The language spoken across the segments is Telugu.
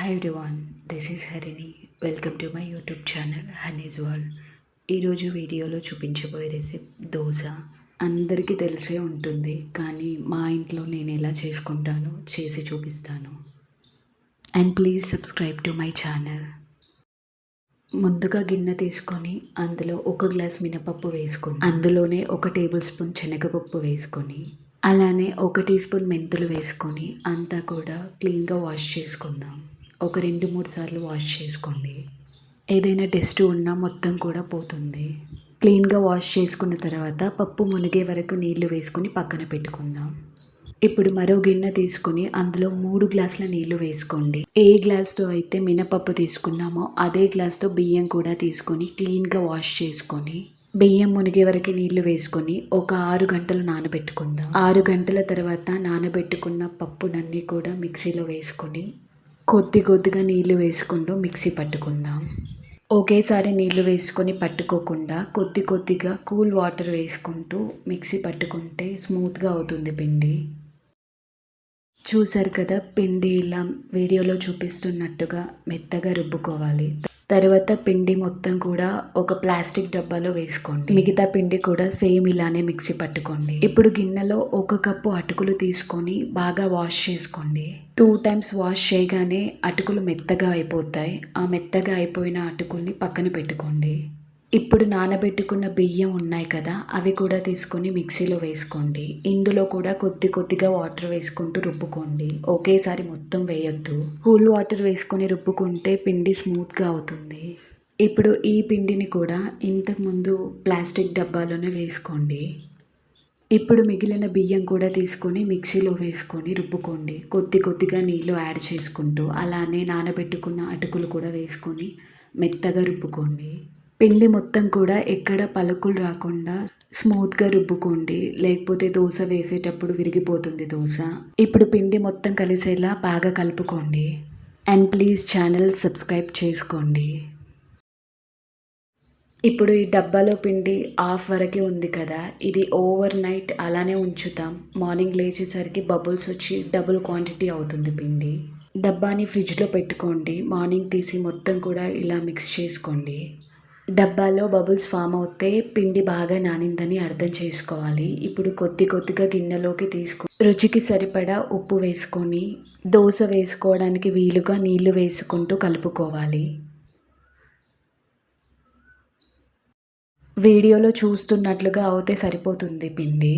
Hi everyone this is Harini welcome to my YouTube channel honey's world ఈరోజు వీడియోలో చూపించబోయే రెసిపీ దోశ. అందరికీ తెలిసే ఉంటుంది కానీ మా ఇంట్లో నేను ఎలా చేసుకుంటానో చేసి చూపిస్తాను. And please subscribe to my channel ముందుగా గిన్నె తీసుకొని అందులో ఒక గ్లాస్ మినపప్పు వేసుకొని అందులోనే ఒక టేబుల్ స్పూన్ శనగపప్పు వేసుకొని అలానే ఒక టీ స్పూన్ మెంతులు వేసుకొని అంతా కూడా క్లీన్గా వాష్ చేసుకుందాం. ఒక రెండు మూడు సార్లు వాష్ చేసుకోండి. ఏదైనా టెస్ట్ ఉన్నా మొత్తం కూడా పోతుంది. క్లీన్గా వాష్ చేసుకున్న తర్వాత పప్పు మునిగే వరకు నీళ్ళు వేసుకొని పక్కన పెట్టుకుందాం. ఇప్పుడు మరో గిన్నె తీసుకుని అందులో మూడు గ్లాసుల నీళ్ళు వేసుకోండి. ఏ గ్లాస్తో అయితే మినపప్పు తీసుకున్నామో అదే గ్లాస్తో బియ్యం కూడా తీసుకొని క్లీన్గా వాష్ చేసుకొని బియ్యం మునిగే వరకు నీళ్ళు వేసుకొని ఒక ఆరు గంటలు నానబెట్టుకుందాం. ఆరు గంటల తర్వాత నానబెట్టుకున్న పప్పునన్నీ కూడా మిక్సీలో వేసుకొని కొద్ది కొద్దిగా నీళ్ళు వేసుకుంటూ మిక్సీ పట్టుకుందాం. ఒకేసారి నీళ్ళు వేసుకొని పట్టుకోకుండా కొద్ది కొద్దిగా కూల్ వాటర్ వేసుకుంటూ మిక్సీ పట్టుకుంటే స్మూత్గా అవుతుంది పిండి. చూసారు కదా పిండి ఇలా వీడియోలో చూపిస్తున్నట్టుగా మెత్తగా రుబ్బుకోవాలి. తర్వాత పిండి మొత్తం కూడా ఒక ప్లాస్టిక్ డబ్బాలో వేసుకోండి. మిగతా పిండి కూడా సేమ్ ఇలానే మిక్సీ పట్టుకోండి. ఇప్పుడు గిన్నెలో ఒక కప్పు అటుకులు తీసుకొని బాగా వాష్ చేసుకోండి. టూ టైమ్స్ వాష్ చేయగానే అటుకులు మెత్తగా అయిపోతాయి. ఆ మెత్తగా అయిపోయిన అటుకుల్ని పక్కన పెట్టుకోండి. ఇప్పుడు నానబెట్టుకున్న బియ్యం ఉన్నాయి కదా అవి కూడా తీసుకొని మిక్సీలో వేసుకోండి. ఇందులో కూడా కొద్ది కొద్దిగా వాటర్ వేసుకుంటూ రుబ్బుకోండి. ఒకేసారి మొత్తం వేయొద్దు. కూల్ వాటర్ వేసుకొని రుబ్బుకుంటే పిండి స్మూత్గా అవుతుంది. ఇప్పుడు ఈ పిండిని కూడా ఇంతకుముందు ప్లాస్టిక్ డబ్బాలోనే వేసుకోండి. ఇప్పుడు మిగిలిన బియ్యం కూడా తీసుకొని మిక్సీలో వేసుకొని రుబ్బుకోండి. కొద్ది కొద్దిగా నీళ్ళు యాడ్ చేసుకుంటూ అలానే నానబెట్టుకున్న అటుకులు కూడా వేసుకొని మెత్తగా రుబ్బుకోండి. పిండి మొత్తం కూడా ఎక్కడ పలుకులు రాకుండా స్మూత్గా రుబ్బుకోండి. లేకపోతే దోశ వేసేటప్పుడు విరిగిపోతుంది దోశ. ఇప్పుడు పిండి మొత్తం కలిసేలా బాగా కలుపుకోండి. అండ్ ప్లీజ్ ఛానల్ సబ్స్క్రైబ్ చేసుకోండి. ఇప్పుడు ఈ డబ్బాలో పిండి హాఫ్ వరకే ఉంది కదా. ఇది ఓవర్ నైట్ అలానే ఉంచుతాం. మార్నింగ్ లేచేసరికి బబుల్స్ వచ్చి డబుల్ క్వాంటిటీ అవుతుంది పిండి. డబ్బాని ఫ్రిడ్జ్లో పెట్టుకోండి. మార్నింగ్ తీసి మొత్తం కూడా ఇలా మిక్స్ చేసుకోండి. డబ్బాలో బబుల్స్ ఫామ్ అవుతే పిండి బాగా నానిందని అర్థం చేసుకోవాలి. ఇప్పుడు కొద్ది కొద్దిగా గిన్నెలోకి తీసుకు రుచికి సరిపడా ఉప్పు వేసుకొని దోశ వేసుకోవడానికి వీలుగా నీళ్ళు వేసుకుంటూ కలుపుకోవాలి. వీడియోలో చూస్తున్నట్లుగా అవుతే సరిపోతుంది పిండి.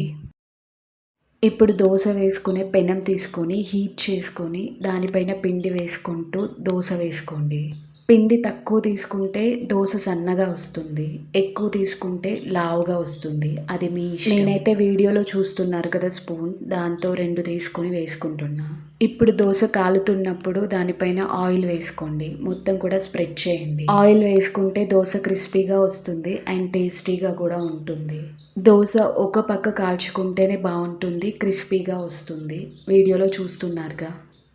ఇప్పుడు దోశ వేసుకునే పెనం తీసుకొని హీట్ చేసుకొని దానిపైన పిండి వేసుకుంటూ దోశ వేసుకోండి. పిండి తక్కువ తీసుకుంటే దోశ సన్నగా వస్తుంది ఎక్కువ తీసుకుంటే లావుగా వస్తుంది. అది మీ నేనైతే వీడియోలో చూస్తున్నారు కదా స్పూన్ దాంతో రెండు తీసుకొని వేసుకుంటున్నా. ఇప్పుడు దోశ కాలుతున్నప్పుడు దానిపైన ఆయిల్ వేసుకోండి. మొత్తం కూడా స్ప్రెడ్ చేయండి. ఆయిల్ వేసుకుంటే దోశ క్రిస్పీగా వస్తుంది అండ్ టేస్టీగా కూడా ఉంటుంది. దోశ ఒక పక్క కాల్చుకుంటేనే బాగుంటుంది క్రిస్పీగా వస్తుంది. వీడియోలో చూస్తున్నారుగా.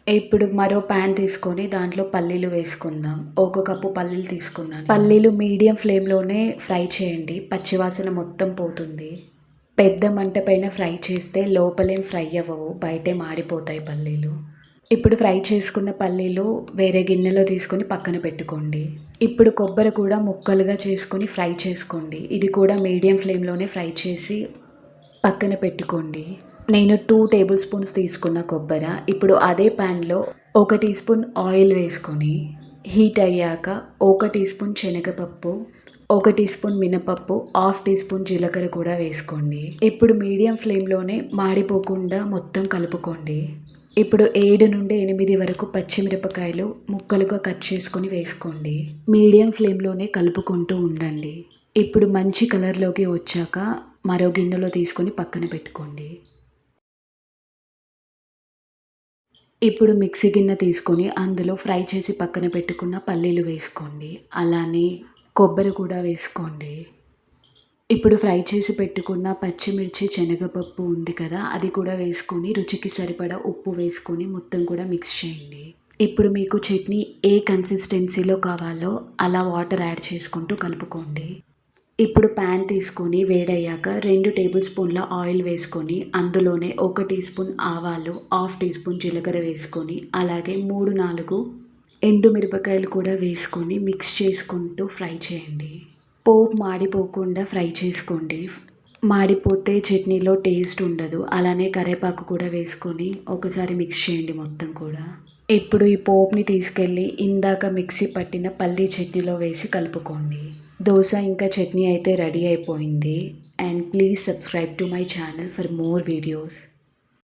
ఇప్పుడు మరో ప్యాన్ తీసుకొని దాంట్లో పల్లీలు వేసుకుందాం. ఒక కప్పు పల్లీలు తీసుకున్నాను. పల్లీలు మీడియం ఫ్లేమ్లోనే ఫ్రై చేయండి. పచ్చివాసన మొత్తం పోతుంది. పెద్ద మంట పైన ఫ్రై చేస్తే లోపలేం ఫ్రై అవ్వవు. బయటే మాడిపోతాయి పల్లీలు. ఇప్పుడు ఫ్రై చేసుకున్న పల్లీలు వేరే గిన్నెలో తీసుకొని పక్కన పెట్టుకోండి. ఇప్పుడు కొబ్బరి కూడా ముక్కలుగా చేసుకొని ఫ్రై చేసుకోండి. ఇది కూడా మీడియం ఫ్లేమ్లోనే ఫ్రై చేసి పక్కన పెట్టుకోండి. నేను టూ టేబుల్ స్పూన్స్ తీసుకున్న కొబ్బరి ఇప్పుడు అదే ప్యాన్లో ఒక టీ స్పూన్ ఆయిల్ వేసుకొని హీట్ అయ్యాక ఒక టీ స్పూన్ శనగపప్పు ఒక టీ స్పూన్ మినపప్పు హాఫ్ టీ స్పూన్ జీలకర్ర కూడా వేసుకోండి. ఇప్పుడు మీడియం ఫ్లేమ్లోనే మాడిపోకుండా మొత్తం కలుపుకోండి. ఇప్పుడు ఏడు నుండి ఎనిమిది వరకు పచ్చిమిరపకాయలు ముక్కలుగా కట్ చేసుకొని వేసుకోండి. మీడియం ఫ్లేమ్లోనే కలుపుకుంటూ ఉండండి. ఇప్పుడు మంచి కలర్లోకి వచ్చాక మరో గిన్నెలో తీసుకొని పక్కన పెట్టుకోండి. ఇప్పుడు మిక్సీ గిన్నె తీసుకొని అందులో ఫ్రై చేసి పక్కన పెట్టుకున్న పల్లీలు వేసుకోండి. అలానే కొబ్బరి కూడా వేసుకోండి. ఇప్పుడు ఫ్రై చేసి పెట్టుకున్న పచ్చిమిర్చి శనగపప్పు ఉంది కదా అది కూడా వేసుకొని రుచికి సరిపడా ఉప్పు వేసుకొని మొత్తం కూడా మిక్స్ చేయండి. ఇప్పుడు మీకు చట్నీ ఏ కన్సిస్టెన్సీలో కావాలో అలా వాటర్ యాడ్ చేసుకుంటూ కలుపుకోండి. ఇప్పుడు ప్యాన్ తీసుకొని వేడయ్యాక రెండు టేబుల్ స్పూన్ల ఆయిల్ వేసుకొని అందులోనే ఒక టీ స్పూన్ ఆవాలు హాఫ్ టీ స్పూన్ జీలకర్ర వేసుకొని అలాగే మూడు నాలుగు ఎండుమిరపకాయలు కూడా వేసుకొని మిక్స్ చేసుకుంటూ ఫ్రై చేయండి. పోపు మాడిపోకుండా ఫ్రై చేసుకోండి. మాడిపోతే చట్నీలో టేస్ట్ ఉండదు. అలానే కరివేపాకు కూడా వేసుకొని ఒకసారి మిక్స్ చేయండి మొత్తం కూడా. ఇప్పుడు ఈ పోపుని తీసుకెళ్ళి ఇందాక మిక్సీ పట్టిన పల్లీ చట్నీలో వేసి కలుపుకోండి. దోశ ఇంకా చట్నీ అయితే రెడీ అయిపోయింది. And please subscribe to my channel for more videos.